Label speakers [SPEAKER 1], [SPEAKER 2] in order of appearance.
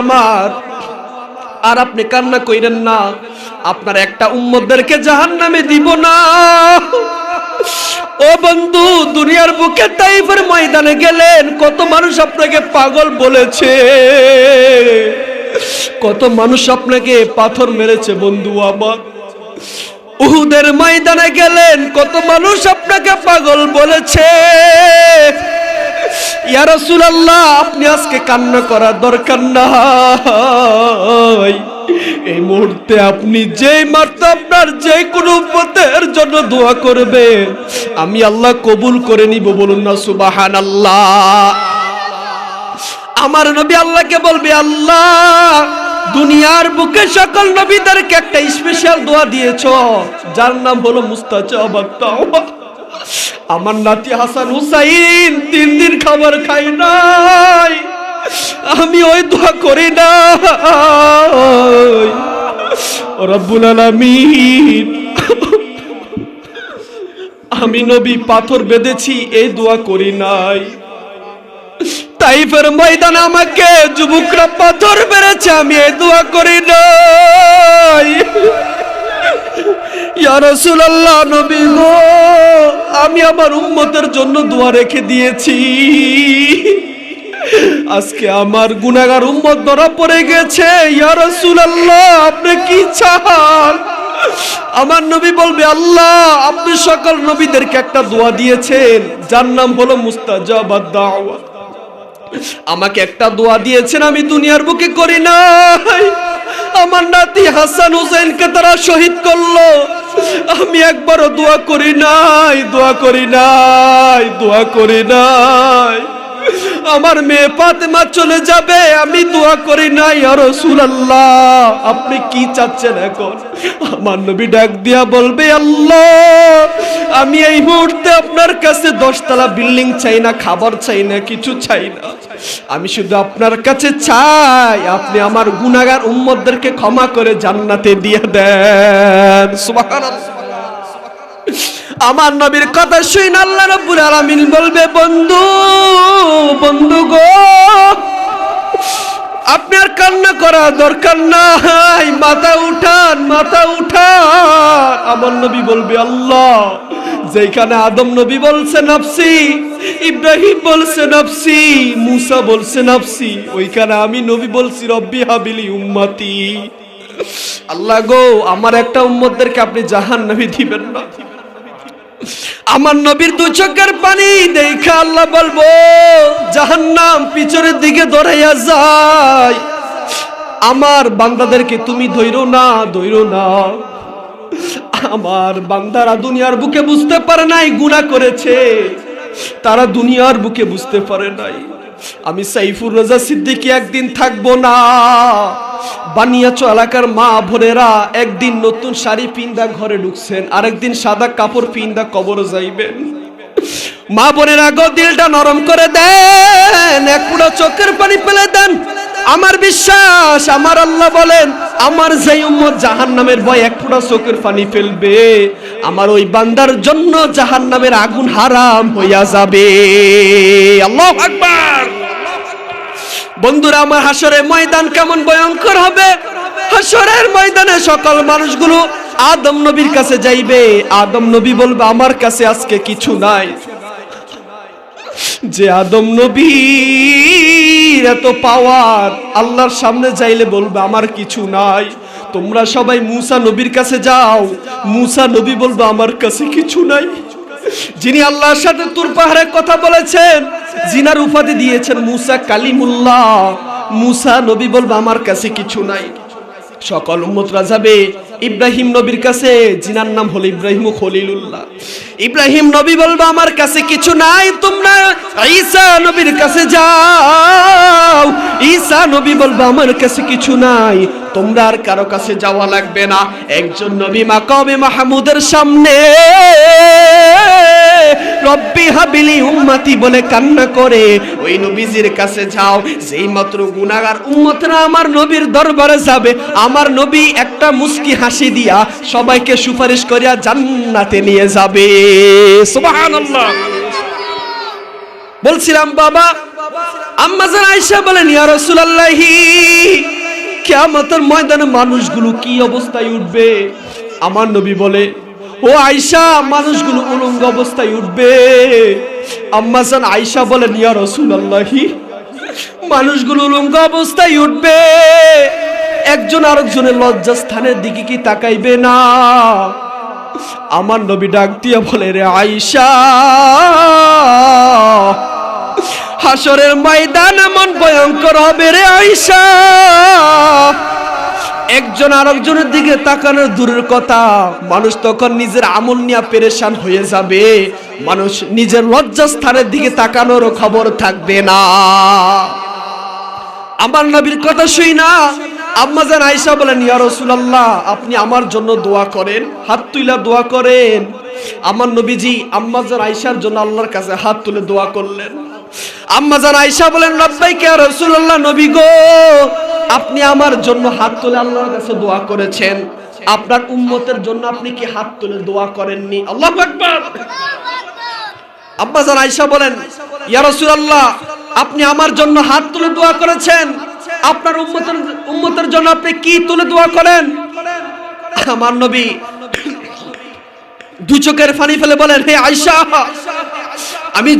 [SPEAKER 1] আমার। আর আপনি কান্না কইরেন না, আপনার একটা উম্মতদেরকে জাহান নামে দিব না। ও বন্ধু, দুনিয়ার বুকে তাইফের ময়দানে গেলেন, কত মানুষ আপনাকে পাগল বলেছে। কত মানুষ আপনাকে পাথর মেরেছে, বন্ধু আমার। উহুদের ময়দানে গেলেন, কত মানুষ আপনাকে পাগল বলেছে। ইয়া আপনি আজকে কান্না করার দরকার নাই। এই মুহূর্তে আপনি যেই মাত্র আপনার যে কোনো উম্মতের জন্য দোয়া করবে আমি আল্লাহ কবুল করে নিব বলুন না, সুবহানাল্লাহ। আমার নবী আল্লাহকে বলবে, আল্লাহ, দুনিয়ার বুকে সকল নবীদেরকে একটা স্পেশাল দোয়া দিয়েছ, যার নাম হলো মুস্তাজাবাত তাওবা আমার নাতি হাসান হুসাইন তিন দিন খাবার খাই নাই। আমি ওই দোয়া করি না রব্বুল আলামিন। আমি নবী পাথর বেঁধেছি, এই দোয়া করি নাই। তাইফের ময়দানে আমাকে যুবকরা পাথর বেড়েছে আমি এই দোয়া করি নাই। ইয়া রাসূলুল্লাহ, নবী গো, আমি আমার উম্মতের জন্য দোয়া রেখে দিয়েছি। আজকে আমার গুনাগার উম্মত ধরা পড়ে গেছে। ইয়া রাসূলুল্লাহ, আপনি কি চান? আমার নবী বলবে, আল্লাহ, আপনি সকল নবীদেরকে একটা দোয়া দিয়েছেন। যার নাম হলো মুস্তাজাবাদ দাওয়া আমাকে একটা দোয়া দিয়েছেন, আমি দুনিয়ার বুকে করি নাই। আমার নাতি হাসান হুসেনকে তারা শহীদ করল। আমি একবারও দোয়া করি নাই দোয়া করি নাই দোয়া করি নাই। আমার মেয়ে ফাতেমা চলে যাবে, আমি দোয়া করি নাই আর রাসূলুল্লাহ, আপনি কি চাচ্ছেন এখন? আমার নবী ডাক দিয়া বলবে, আল্লাহ, আমি এই মুহূর্তে আপনার কাছে দশতলা বিল্ডিং চাই না, খাবার চাই না, কিছু চাই না। আমি শুধু আপনার কাছে চাই, আপনি আমার গুনাহগার উম্মতদেরকে ক্ষমা করে জান্নাতে দিয়ে দেন। সুবহানাল্লাহ। আমার নবীর কথা শুন আল্লাহ রাব্বুল আলামিন বলবে, বন্ধু বন্ধু গো আপনার কান্না করা দরকার নাই। মাথা উঠান মাথা উঠান। আমার নবী বলবে, আল্লাহ যেখানে আদম নবী বলছে নাফসি, ইব্রাহিম বলছে নাফসি, মুসা বলছে নাফসি, ওইখানে আমি নবী বলছি, রব্বি হাবিলি উম্মতি। আল্লাহ গো, আমার একটা উম্মতদেরকে আপনি জাহান নবী দিবেন না। আমার নবীর দু চোখের পানি দেখা আল্লাহ বলব, জাহান্নাম পিছনের দিকে দৌড়াইয়া যায়। আমার বান্দাদেরকে তুমি ধৈরো না ধৈরো না। আমার বান্দারা দুনিয়ার বুকে বুঝতে পারে নাই গুণা করেছে। তারা দুনিয়ার বুকে বুঝতে পারে নাই। আমি সাইফুর রাজা সিদ্দিকি একদিন থাকব না। বানিয়াচো এলাকার মা বোনেরা, একদিন নতুন শাড়ি পিন্দা ঘরে ঢুকছেন, আরেকদিন সাদা কাপড় পিন্দা কবরে যাইবেন। মা বোনেরা গো, দিলটা নরম করে দেন, এক পুরো চোখের পানি ফেলে দেন। আমার বিশ্বাস, আমার আল্লাহ বলেন, আমার যে উম্মত জাহান্নামের ভয় এক ফোঁটা চোখের পানি ফেলবে, আমার ওই বান্দার জন্য জাহান্নামের আগুন হারাম হইয়া যাবে। আল্লাহু আকবার। বন্ধুরা, আমার হাসরের ময়দান কেমন ভয়ঙ্কর হবে? হাসরের ময়দানে সকল মানুষগুলো আদম নবীর কাছে যাইবে। আদম নবী বলবে, আমার কাছে আজকে কিছু নাই। যে আদম নবীর এত পাওয়ার আল্লাহর সামনে যাইলে বলবে, আমার কিছু নাই। তোমরা সবাই মুসা নবীর কাছে যাও। মুসা নবী বলবে, আমার কাছে কিছু নাই। যিনি আল্লাহর সাথে তুর পাহাড়ে কথা বলেছেন, জিনার উপাধি দিয়েছেন মুসা কালিমুল্লাহ। মুসা নবী বলবে, আমার কাছে কিছু নাই। সকল উম্মতরা যাবে, ইব্রাহিম নবীর কাছে? জিনার নাম হলো ইব্রাহিম খলিলুল্লাহ। ইব্রাহিম নবী বলবে, আমার কাছে কিছু নাই, তোমরা ঈসা নবীর কাছে যাও। ঈসা নবী বলবে, আমার কাছে কিছু নাই, তোমরা আর কারও কাছে যাওয়া লাগবে না। একজন নবী মাকামে মাহমুদের সামনে রব্বি হাবিলি উম্মতি বলে কান্না করে। ওই নবীজির কাছে যাও, যেই মাত্র গুনাহগার উম্মতরা আমার নবীর দরবারে যাবে, আমার নবী একটা মুস্কি হাসি দিয়া সবাইকে সুপারিশ করিয়া জান্নাতে নিয়ে যাবে। সুবহানাল্লাহ। বলছিলাম, বাবা আম্মাজান আয়েশা বলেন, ইয়া রাসূলুল্লাহি, কিয়ামতের ময়দানে মানুষগুলো কি অবস্থায় উঠবে? আমার নবী বলে ও আয়সা মানুষগুলো উলঙ্গ অবস্থায় উঠবে। আম্মাজান আয়েশা বলেন, ইয়া রাসূলুল্লাহি। মানুষগুলো উলঙ্গ অবস্থায় উঠবে। একজন আরেকজনের লজ্জাস্থানের দিকে কি তাকাইবে না? আমার নবী ডাক দিয়ে বলে, রে আয়সা হাসরের ময়দান এমন ভয়ঙ্কর হবে রে আয়েশা। একজন আরেকজনের দিকে তাকানোর দূরের কথা। মানুষ তখন নিজের আমল নিয়ে পেরেশান হয়ে যাবে। মানুষ নিজের লজ্জাস্থানের দিকে তাকানোর খবর থাকবে না। আমার নবীর কথা শুই না। আম্মাজান আয়েশা বলেন, ইয়া রাসূলুল্লাহ, আপনি আমার জন্য দোয়া করেন, হাত তুইলা দোয়া করেন। আমার নবীজি আম্মাজান আয়েশার জন্য আল্লাহর কাছে হাত তুলে দোয়া করলেন। আম্মাজান আয়েশা বলেন, লব্বাইকা ইয়া রাসূলুল্লাহ, নবী গো আপনি আমার জন্য হাত তুলে আল্লাহর কাছে দোয়া করেছেন। আপনার উম্মতের জন্য আপনি কি হাত তুলে দোয়া করেননি? আল্লাহু আকবার। আব্বাজান আয়েশা বলেন, ইয়া রাসূলুল্লাহ, আপনি আমার জন্য হাত তুলে দোয়া করেছেন। আপনার উম্মতের উম্মতের জন্য আপনি কি তুলে দোয়া করেন? আমার নবী দু চোখের ফানি ফেলে বলেন, হে আয়েশা, আমি